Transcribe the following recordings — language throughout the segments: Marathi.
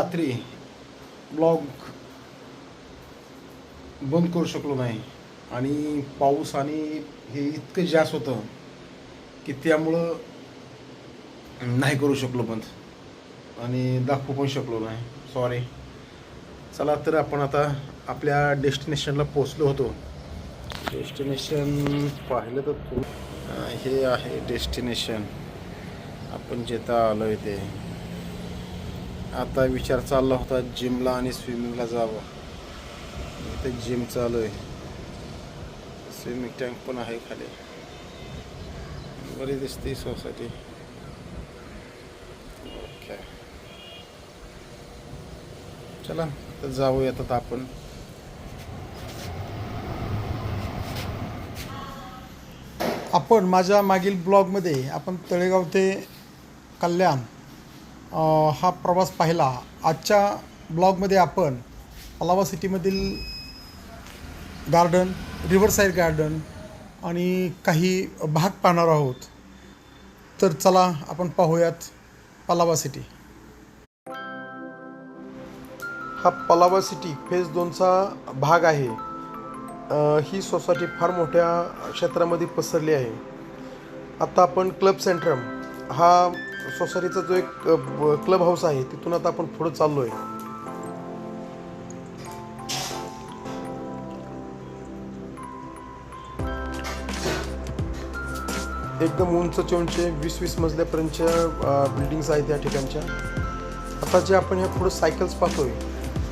रात्री ब्लॉग बंद करू शकलो नाही. आणि पाऊस आणि हे इतकं जास्त होतं की त्यामुळं नाही करू शकलो बंद. आणि दाखवू पण शकलो नाही. सॉरी चला तर आपण आता आपल्या डेस्टिनेशनला पोचलो होतो. डेस्टिनेशन पाहिलं तर तू हे आहे डेस्टिनेशन. आपण जेता आलो आहे ते. आता विचार चालला होता जिमला आणि स्विमिंगला जावं. इथे जिम चालू आहे स्विमिंग टँक पण आहे खाली. बरी दिसते सोसायटी. ओके चला तर जाऊ येतात आपण. आपण माझ्या मागील ब्लॉगमध्ये आपण तळेगाव ते कल्याण हा प्रवास पाहिला. आजच्या ब्लॉगमध्ये आपण पलावा सिटीमधील गार्डन रिव्हरसाईड गार्डन आणि काही भाग पाहणार आहोत. तर चला आपण पाहूयात पलावा सिटी. हा पलावा सिटी फेज दोनचा भाग आहे. ही सोसायटी फार मोठ्या क्षेत्रामध्ये पसरली आहे. आता आपण क्लब सेंट्रम हा सोसायटीचा जो एक क्लब हाऊस आहे तिथून आता आपण पुढे चाललो आहे एकदम उंच उंच वीस वीस मजल्यापर्यंतच्या बिल्डिंग्स आहेत या ठिकाणच्या. आता जे आपण ह्या पुढे सायकल्स पाहतोय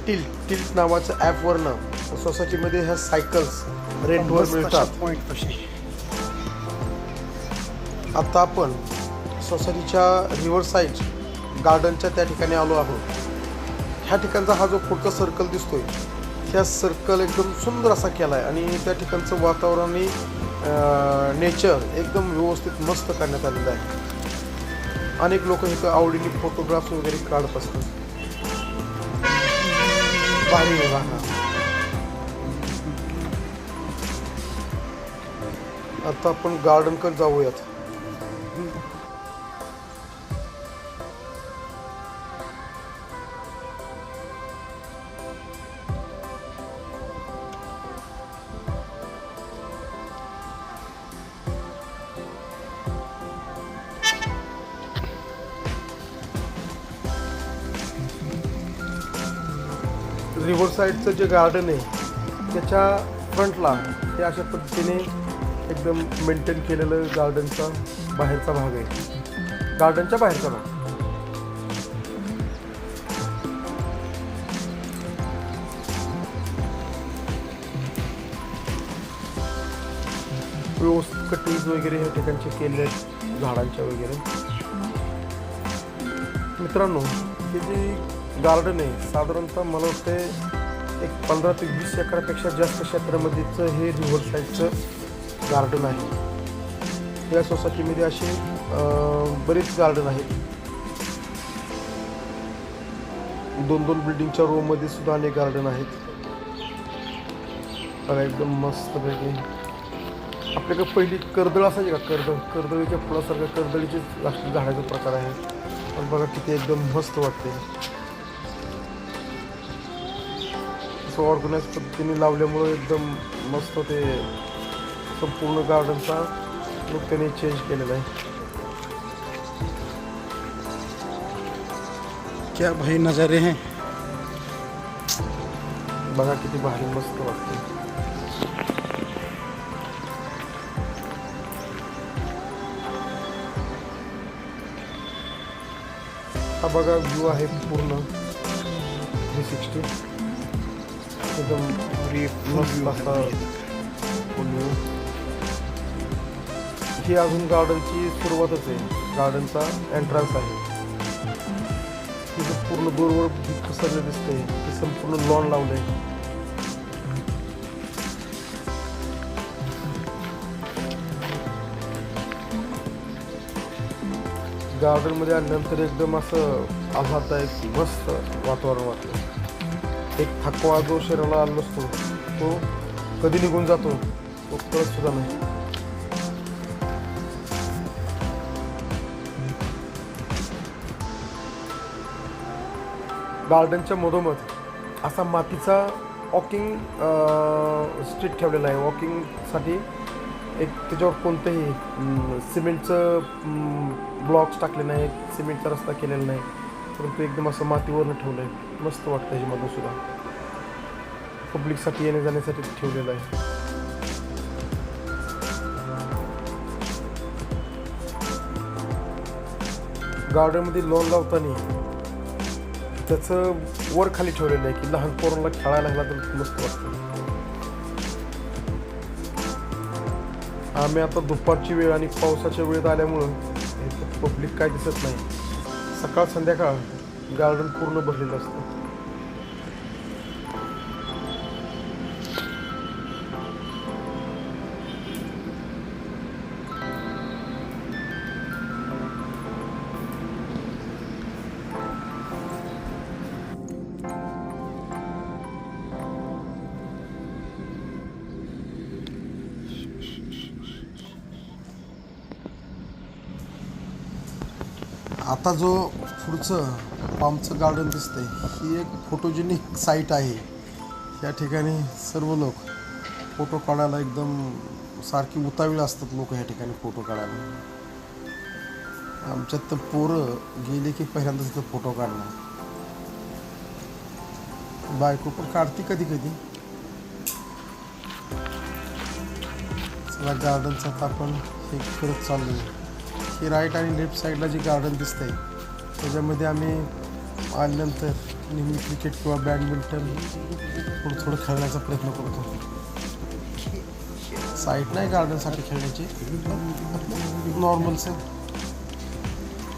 टिल्ट टिल्ट नावाचं ॲपवरनं सोसायटीमध्ये ह्या सायकल्स रेंटवर मिळतात. आता आपण सोसायटीच्या रिव्हर साईड गार्डनच्या त्या ठिकाणी आलो आहोत. ह्या ठिकाणचा हा जो पुढचा सर्कल दिसतोय ह्या सर्कल एकदम सुंदर असा केला आहे आणि त्या ठिकाणचं वातावरण आणि नेचर एकदम व्यवस्थित मस्त करण्यात आलेलं आहे. अनेक लोक इथं आवडीने फोटोग्राफ्स वगैरे काढत असतात. भारी आहे आता आपण गार्डनकडे जाऊयात. रिव्हर साईडचं जे गार्डन आहे त्याच्या फ्रंटला हे अशा पद्धतीने एकदम मेंटेन केलेलं गार्डनचा बाहेरचा भाग आहे. गार्डनच्या बाहेरचा भाग. व्यवस्थित कटिंग्स वगैरे ह्या ठिकाणचे केले आहेत झाडांच्या वगैरे. मित्रांनो हे जे गार्डन आहे. साधारणतः मला वाटतं एक पंधरा ते वीस एकरापेक्षा जास्त क्षेत्रामध्येच हे रिव्हर साईडचं गार्डन आहे. या सोसायटीमध्ये असे बरेच गार्डन आहेत. दोन दोन बिल्डिंगच्या रोमध्ये सुद्धा अनेक गार्डन आहेत. बघा एकदम मस्त पैकी आपल्याकडे पहिली कर्दळ असायची का? कर्दळ कर्दळीच्या फुलासारखं कर्दळीचे झाडाचा प्रकार आहे. पण बघा किती एकदम मस्त वाटते असं ऑर्गनाईज पद्धतीने लावल्यामुळं एकदम मस्त ते संपूर्ण गार्डनचा लुक त्याने चेंज केलेला आहे. क्या भाई नज़ारे हैं? बघा किती भारी मस्त वाटते हा बघा व्ह्यू आहे पूर्ण थ्री सिक्स्टी एकदम मस्त असा व्ह्यू ही अजून गार्डनची सुरुवातच आहे गार्डनचा एंट्रन्स आहे तिथं पूर्ण दूरवर पसरलं दिसतंय ते संपूर्ण लॉन लावलंय गार्डनमध्ये आल्यानंतर एकदम असं आल्हाददायक मस्त वातावरण वाटतं एक थकवा जो शरीराला आला नसतो तो कधी निघून जातो तो कळत सुद्धा नाही. गार्डनच्या मधोमध असा मातीचा वॉकिंग स्ट्रीट ठेवलेला आहे. वॉकिंगसाठी एक त्याच्यावर कोणतंही सिमेंटचं ब्लॉक्स टाकले नाही सिमेंटचा रस्ता केलेला नाही. परंतु एकदम असं मातीवरनं ठेवलं आहे मस्त वाटतं ह्याच्यामधून सुद्धा. पब्लिकसाठी येण्या जाण्यासाठी ठेवलेलं आहे. गार्डनमध्ये लॉन लावताना त्याचं वर खाली ठेवलेलं आहे की लहान पोरांना खेळायला लागला तर मस्त वाटतं. आम्ही आता दुपारची वेळ आणि पावसाच्या वेळेत आल्यामुळं पब्लिक काय दिसत नाही. सकाळ संध्याकाळ गार्डन पूर्ण भरलेलं असतं. आता जो पुढचं पामचं गार्डन दिसतंय. ही एक फोटोजेनिक साईट आहे. या ठिकाणी सर्व लोक फोटो काढायला एकदम सारखी उतावीळ असतात लोक या ठिकाणी फोटो काढायला. आमच्यात तर पोरं गेले की पहिल्यांदाच तिथं फोटो काढणार. बायको पण काढते कधी कधी. चला गार्डनचा आता आपण हे करत चाललो ही राईट आणि लेफ्ट साईडला जे गार्डन दिसतंय त्याच्यामध्ये आम्ही आल्यानंतर नेहमी क्रिकेट किंवा बॅडमिंटन थोडं थोडं खेळण्याचा प्रयत्न करतो. साईट नाही गार्डनसाठी खेळण्याची. नॉर्मलचं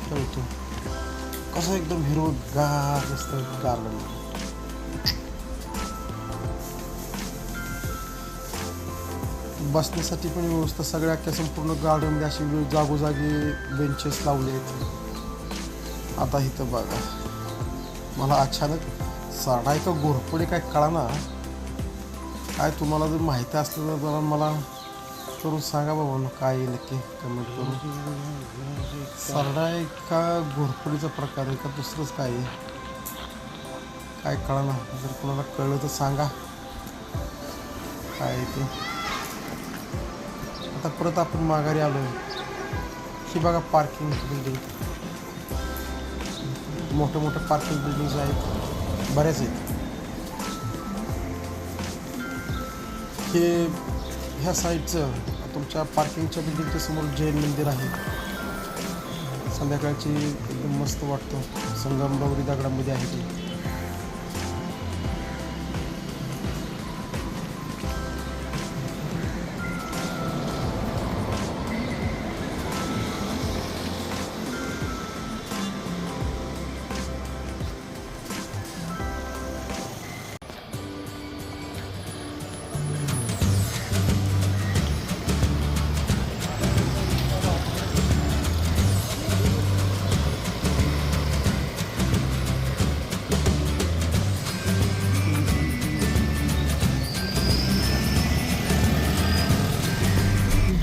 खेळतो. कसं एकदम हिरवगार असतं गार्डन बसण्यासाठी पण व्यवस्था सगळ्या अख्ख्या संपूर्ण गार्डनमध्ये अशी जागोजागी बेंचेस लावले आहेत आता इथं बघा. मला अचानक साडा का घोरपडे काय कळाना. काय तुम्हाला जर माहिती असलं तर जरा मला करून सांगा बाबा काय येईल नक्की कमेंट करून. सरडा आहे का घोरपडीचा प्रकार आहे का? दुसरंच काय आहे? काय कळाना? जर कोणाला कळलं तर सांगा. काय आहे ते? आता परत आपण माघारी आलो ही बघा पार्किंग मोठं मोठं पार्किंग बिल्डिंग्स आहेत. बऱ्याच आहेत. हे ह्या साईडचं तुमच्या पार्किंगच्या बिल्डिंगच्या समोर जैन मंदिर आहे. संध्याकाळची एकदम मस्त वाटतं. संगमरवरी दगडामध्ये आहे ते.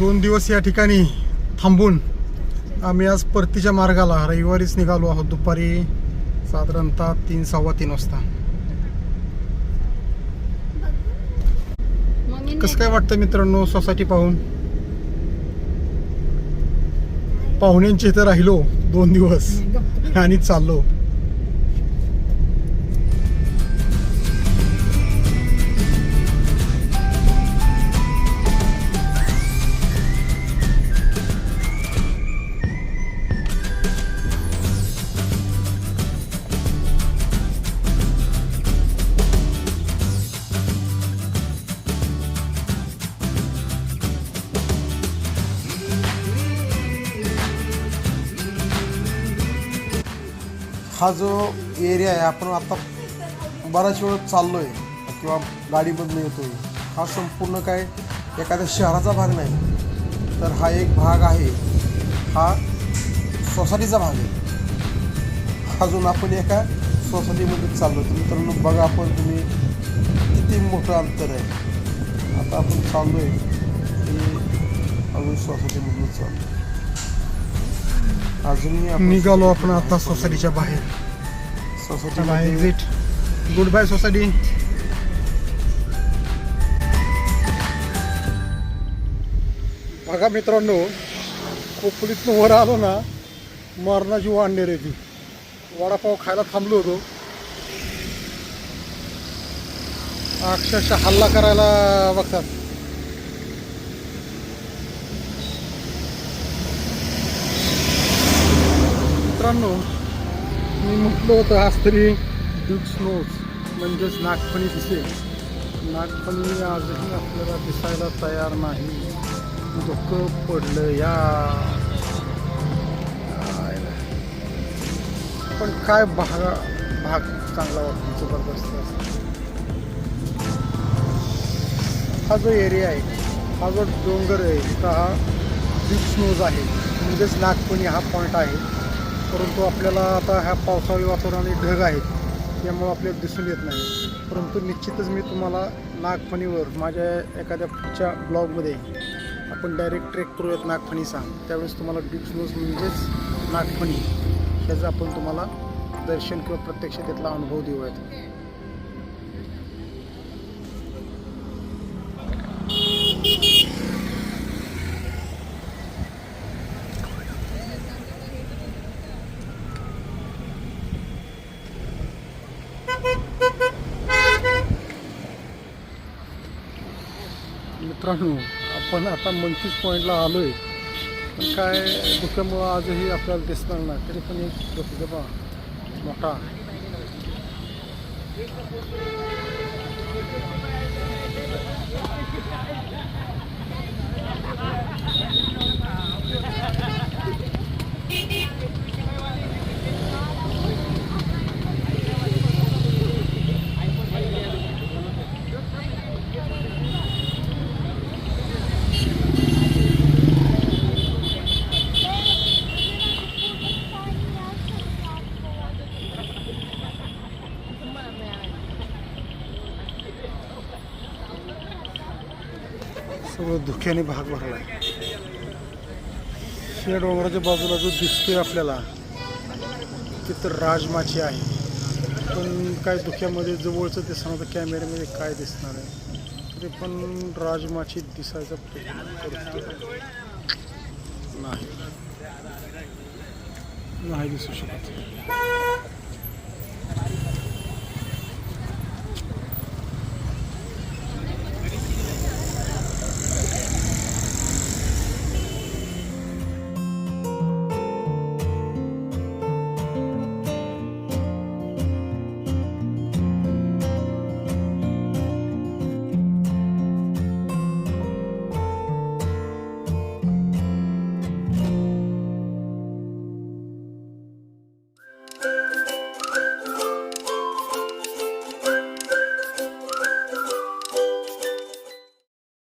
दोन दिवस या ठिकाणी थांबून आम्ही आज परतीच्या मार्गाला रविवारीच निघालो आहोत. दुपारी साधारणतः तीन सव्वा तीन वाजता. कसं काय वाटतं मित्रांनो सोसायटी पाहून? पाहुण्यांच्या इथं राहिलो दोन दिवस आणि चाललो. हा जो एरिया आहे आपण आता बराच वेळ चाललो आहे किंवा गाडीमधून येतो आहे हा संपूर्ण काय एखाद्या शहराचा भाग नाही. तर हा एक भाग आहे. हा सोसायटीचा भाग आहे. अजून आपण एका सोसायटीमध्ये चाललो तर मित्रांनो बघा आपण तुम्ही किती मोठं अंतर आहे. आता आपण चाललो आहे की अजून सोसायटीमधून चाललो आपण निघालो आपण आता सोसायटीच्या बाहेर. Society exit goodbye society. बघा मित्रांनो खोपोलीतनं वर आलो ना मरणाची वांडेर आहे ती. वडापाव खायला थांबलो होतो. अक्षरशः हल्ला करायला बघतात. मित्रांनो मी म्हटलं होतं आज तरी ड्यूक स्नोज म्हणजेच नागपणी दिसेल. नागपणी आजही आपल्याला दिसायला तयार नाही. डोकं पडलं या पण काय भागा भाग चांगला वाटतो जबरदस्त असा. हा जो एरिया आहे हा जो डोंगर आहे इथं हा डीप स्नोज आहे. म्हणजेच नागपणी हा पॉईंट आहे. परंतु आपल्याला आता ह्या पावसाळी वातावरणाने ढग आहेत त्यामुळं आपल्याला दिसून येत नाही. परंतु निश्चितच मी तुम्हाला नागफणीवर माझ्या एखाद्या पुढच्या ब्लॉगमध्ये आपण डायरेक्ट ट्रेक करूयात नागफणीचा. त्यावेळेस तुम्हाला डीप स्नोज म्हणजेच नागफणी. ह्याचं आपण तुम्हाला दर्शन किंवा प्रत्यक्ष त्यातला अनुभव देऊयात. मित्रांनो आपण आता मंकीज पॉईंटला आलो आहे पण काय धुक्यामुळं आजही आपल्याला दिसणार नाही. तरी पण एक धबधबा मोठा. सगळं भाग भरला. आहे या डोंगराच्या बाजूला जो दिसतोय आपल्याला तिथं राजमाची आहे. पण काय धुक्यामध्ये जवळचं दिसणार तर कॅमेऱ्यामध्ये काय दिसणार आहे? तरी पण राजमाची दिसायचा प्रयत्न करतो नाही. नाही दिसू शकत.